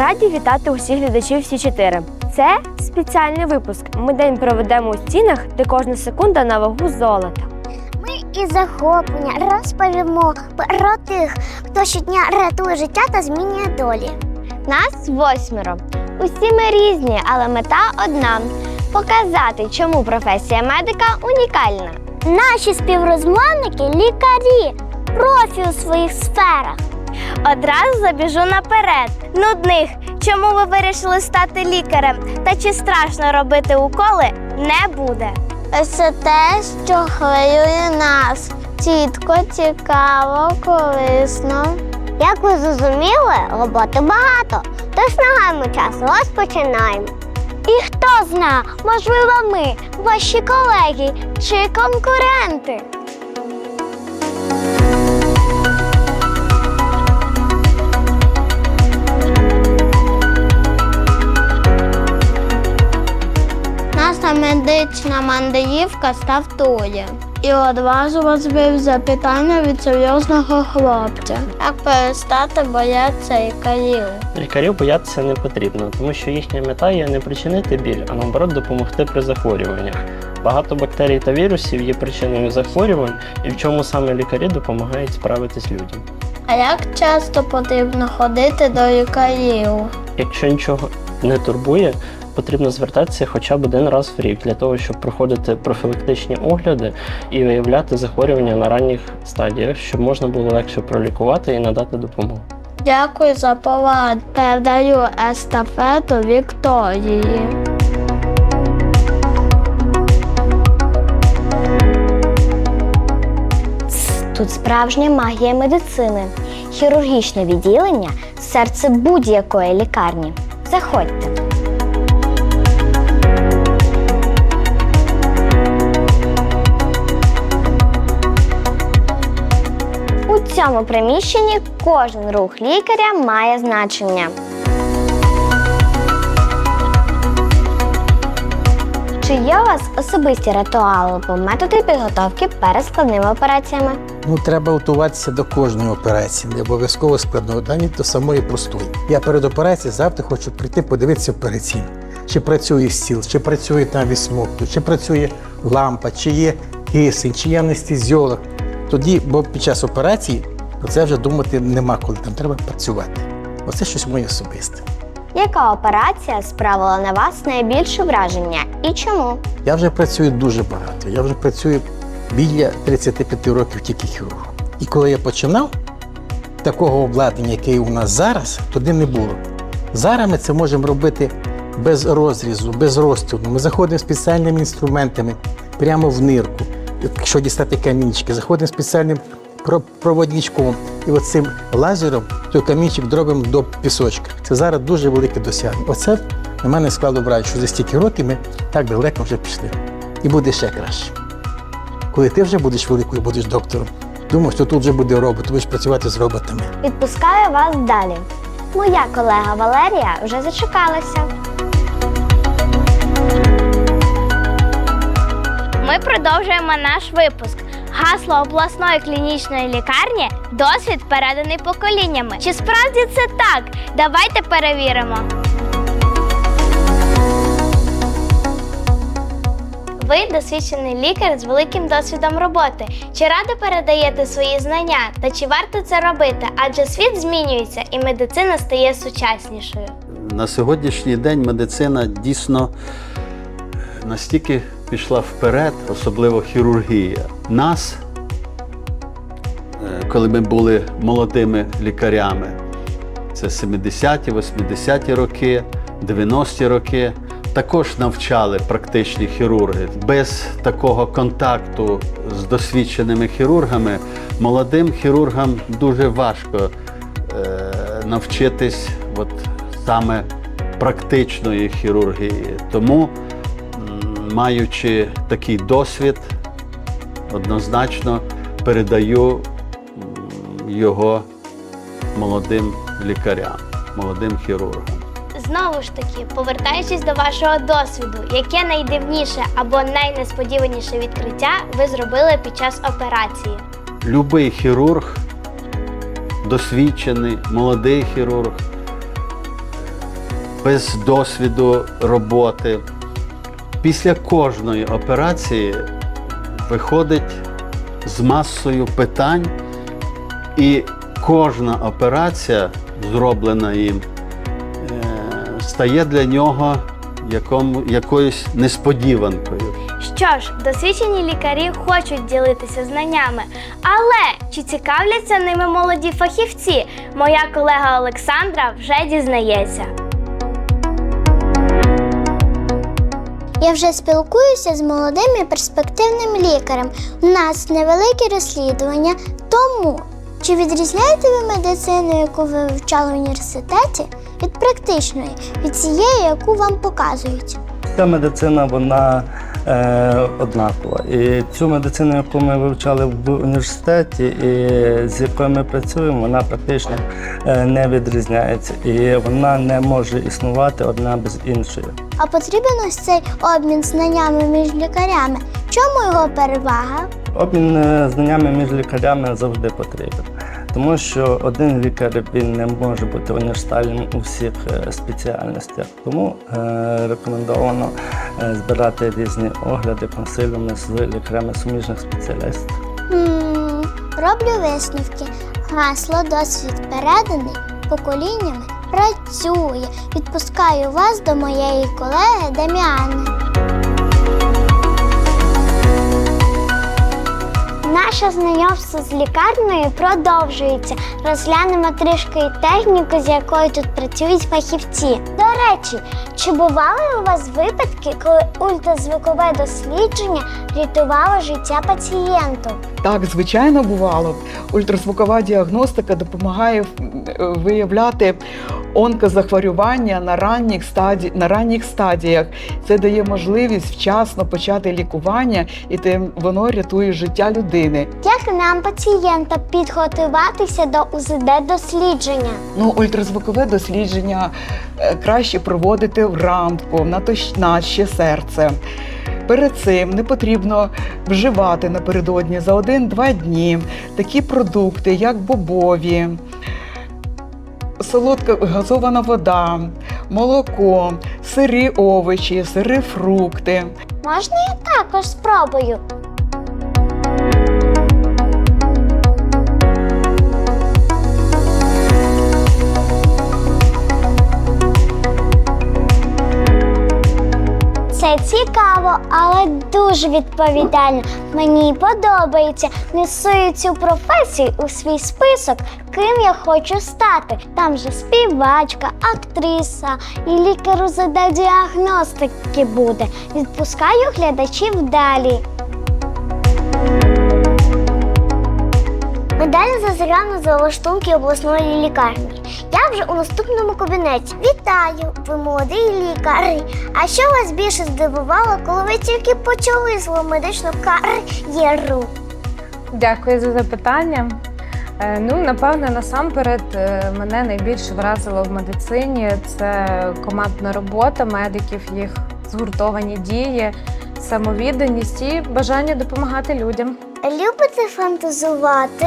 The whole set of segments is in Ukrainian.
Раді вітати усіх глядачів всі чотири. Це спеціальний випуск. Ми день проведемо у стінах, де кожна секунда на вагу золота. Ми із захоплення розповімо про тих, хто щодня рятує життя та змінює долі. Нас восьмеро. Усі ми різні, але мета одна показати, чому професія медика унікальна. Наші співрозмовники лікарі, профі у своїх сферах. Одразу забіжу наперед. Нудних, чому ви вирішили стати лікарем та чи страшно робити уколи, не буде. Це те, що хвилює нас. Чітко, цікаво, корисно. Як ви зрозуміли, роботи багато, тож не гаймо час, розпочинаємо. І хто зна, можливо, ми, ваші колеги чи конкуренти. Медична мандрівка стартує. І одразу вас вив запитання від серйозного хлопця. Як перестати боятися лікарів? Лікарів боятися не потрібно, тому що їхня мета є не причинити біль, а наоборот допомогти при захворюваннях. Багато бактерій та вірусів є причиною захворювань, і в чому саме лікарі допомагають справитись людям. А як часто потрібно ходити до лікарів? Якщо нічого не турбує, потрібно звертатися хоча б один раз в рік для того, щоб проходити профілактичні огляди і виявляти захворювання на ранніх стадіях, щоб можна було легше пролікувати і надати допомогу. Дякую за пораду. Передаю естафету Вікторії. Тут справжня магія медицини, хірургічне відділення серце будь-якої лікарні. Заходьте. Цьому приміщенні кожен рух лікаря має значення. Чи є у вас особисті ритуали або методи підготовки перед складними операціями? Ну, треба готуватися до кожної операції, не обов'язково складної, навіть до самої простої. Я перед операцією завжди хочу прийти подивитися операційну. Чи працює стіл, чи працює там вісмокту, чи працює лампа, чи є кисень, чи є анестезіолог. Тоді, бо під час операції про це вже думати нема коли, там треба працювати. Оце щось моє особисте. Яка операція справила на вас найбільше враження і чому? Я вже працюю дуже багато. Я вже працюю біля 35 років тільки хірургом. І коли я починав, такого обладнання, яке у нас зараз, туди не було. Зараз ми це можемо робити без розрізу, без розтягу. Ми заходимо спеціальними інструментами прямо в нирку. Якщо дістати камінчики, заходимо спеціальним проводничком. І оцим лазером той камінчик дробимо до пісочка. Це зараз дуже велике досягнення. Оце на мене склало враження, що за стільки років ми так далеко вже пішли. І буде ще краще. Коли ти вже будеш великою, будеш доктором, думаю, що тут вже буде робот, будеш працювати з роботами. Відпускаю вас далі. Моя колега Валерія вже зачекалася. Ми продовжуємо наш випуск. Гасло обласної клінічної лікарні досвід переданий поколіннями. Чи справді це так? Давайте перевіримо. Ви досвідчений лікар з великим досвідом роботи. Чи радо передаєте свої знання та чи варто це робити? Адже світ змінюється і медицина стає сучаснішою. На сьогоднішній день медицина дійсно настільки пішла вперед, особливо хірургія. Нас, е, коли ми були молодими лікарями, це 70-ті, 80-ті роки, 90-ті роки, також навчали практичні хірурги. Без такого контакту з досвідченими хірургами молодим хірургам дуже важко е, навчитись от, саме практичної хірургії. Тому, маючи такий досвід, однозначно передаю його молодим лікарям, молодим хірургам. Знову ж таки, повертаючись до вашого досвіду, яке найдивніше або найнесподіваніше відкриття ви зробили під час операції? Любий хірург, досвідчений, молодий хірург, без досвіду роботи. Після кожної операції виходить з масою питань, і кожна операція, зроблена їм, е, стає для нього якому, якоюсь несподіванкою. Що ж, досвідчені лікарі хочуть ділитися знаннями, але чи цікавляться ними молоді фахівці? Моя колега Олександра вже дізнається. Я вже спілкуюся з молодим і перспективним лікарем. У нас невелике розслідування. Тому чи відрізняєте ви медицину, яку ви вивчали в університеті, від практичної, від цієї, яку вам показують? Ця медицина вона е, однакова. І цю медицину, яку ми вивчали в університеті, і з якою ми працюємо, вона практично е, не відрізняється. І вона не може існувати одна без іншої. А потрібен ось цей обмін знаннями між лікарями? Чому його перевага? Обмін е, знаннями між лікарями завжди потрібен. Тому що один лікар він не може бути універсальним у всіх е, спеціальностях. Тому е, рекомендовано збирати різні огляди консиліуми з лікарями суміжних спеціалістів. Роблю висновки. Гасло досвід переданий поколіннями працює. Відпускаю вас до моєї колеги Деміани. Наше знайомство з лікарнею продовжується. Розглянемо трішки техніку, з якою тут працюють фахівці. До речі, чи бували у вас випадки, коли ультразвукове дослідження рятувало життя пацієнту? Так, звичайно, бувало. Ультразвукова діагностика допомагає е, виявляти онкозахворювання на ранніх, стаді... на ранніх стадіях. Це дає можливість вчасно почати лікування, і тим воно рятує життя людини. Як нам, пацієнта, підготуватися до УЗД-дослідження? Ну, ультразвукове дослідження е, краще проводити вранку на точ- наче серце. Перед цим не потрібно вживати напередодні за 1-2 дні такі продукти, як бобові, солодка газована вода, молоко, сирі овочі, сири фрукти. Можна я також спробую? Це цікаво, але дуже відповідально. Мені подобається. Несу цю професію у свій список, ким я хочу стати. Там же співачка, актриса і лікар УЗД діагностики буде. Відпускаю глядачів далі. Ми далі зазиряємо за лаштунки обласної лікарні. Я вже у наступному кабінеті. Вітаю, ви молодий лікар. А що вас більше здивувало, коли ви тільки почали свою медичну кар'єру? Дякую за запитання. Е, Ну, напевне, насамперед е, мене найбільше вразило в медицині це командна робота медиків, їх згуртовані дії, самовідданість і бажання допомагати людям. Любите фантазувати?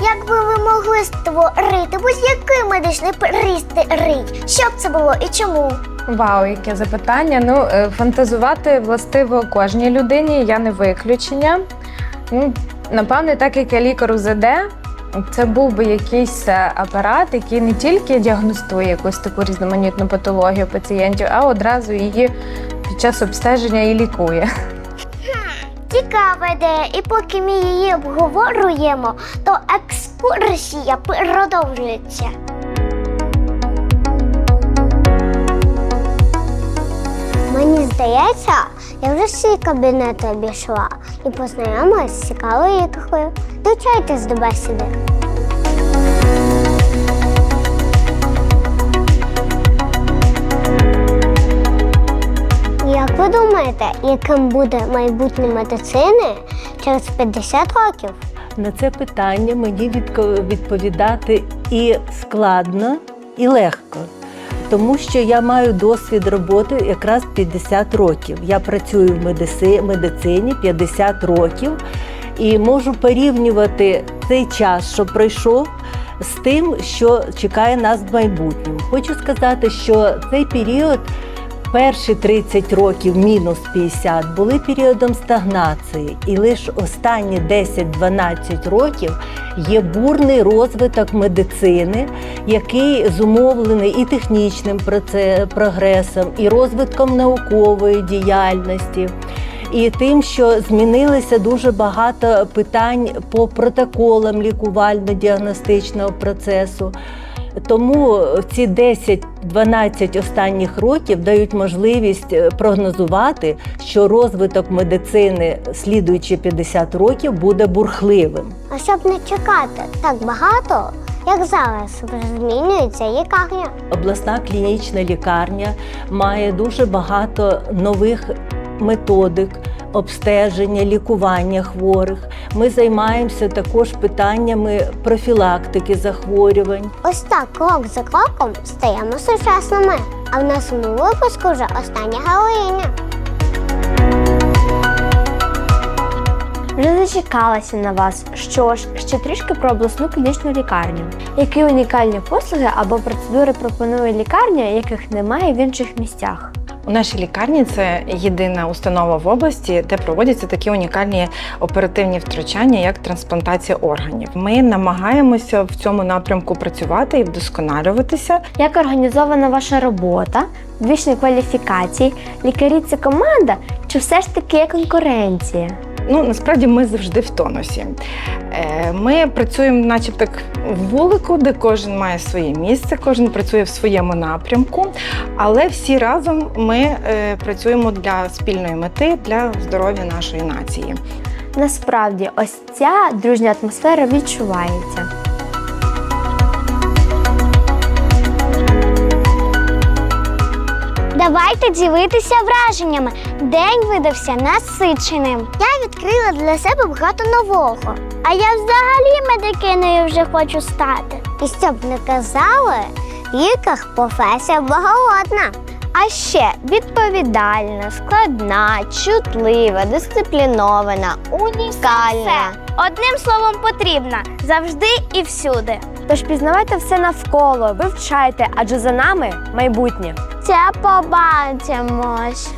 Якби ви могли створити будь-який медичний пристрій, що б це було і чому? Вау, яке запитання. Ну, е, фантазувати властиво кожній людині, я не виключення. Ну, напевне, так як я лікар УЗД, це був би якийсь е, апарат, який не тільки діагностує якусь таку різноманітну патологію пацієнтів, а одразу її під час обстеження і лікує. Цікава ідея, і поки ми її обговорюємо, то екскурсія продовжується. Мені здається, я вже всі кабінети обійшла і познайомилась з цікавою лікаркою. Долучайтесь до бесіди. Думаєте, яким буде майбутнє медицини через 50 років? На це питання мені відповідати і складно, і легко. Тому що я маю досвід роботи якраз 50 років. Я працюю в медицині 50 років і можу порівнювати цей час, що пройшов, з тим, що чекає нас в майбутньому. Хочу сказати, що цей період. Перші 30 років, мінус 50, були періодом стагнації, і лише останні 10-12 років є бурний розвиток медицини, який зумовлений і технічним прогресом, і розвитком наукової діяльності, і тим, що змінилося дуже багато питань по протоколам лікувально-діагностичного процесу. Тому ці 10-12 останніх років дають можливість е, прогнозувати, що розвиток медицини, слідуючи 50 років, буде бурхливим. А щоб не чекати так багато, як зараз змінюється лікарня. Обласна клінічна лікарня має дуже багато нових методик. Обстеження, лікування хворих. Ми займаємося також питаннями профілактики захворювань. Ось так, крок за кроком стаємо сучасними. А в нашому випуску вже остання героїня. Вже зачекалася на вас. Що ж, ще трішки про обласну клінічну лікарню. Які унікальні послуги або процедури пропонує лікарня, яких немає в інших місцях? У нашій лікарні це єдина установа в області, де проводяться такі унікальні оперативні втручання, як трансплантація органів. Ми намагаємося в цьому напрямку працювати і вдосконалюватися. Як організована ваша робота, підвищення кваліфікації, лікарі це команда чи все ж таки є конкуренція? Ну насправді ми завжди в тонусі. Е, Ми працюємо, начебто, так, в вулику, де кожен має своє місце, кожен працює в своєму напрямку, але всі разом ми е, працюємо для спільної мети, для здоров'я нашої нації. Насправді, ось ця дружня атмосфера відчувається. Давайте ділитися враженнями. День видався насиченим. Я відкрила для себе багато нового. А я взагалі медикиною вже хочу стати. І щоб не казали, лікар професія благородна. А ще відповідальна, складна, чутлива, дисциплінована, унікальна. Одним словом, потрібна завжди і всюди. Тож пізнавайте все навколо, вивчайте, адже за нами майбутнє. Це побачимось.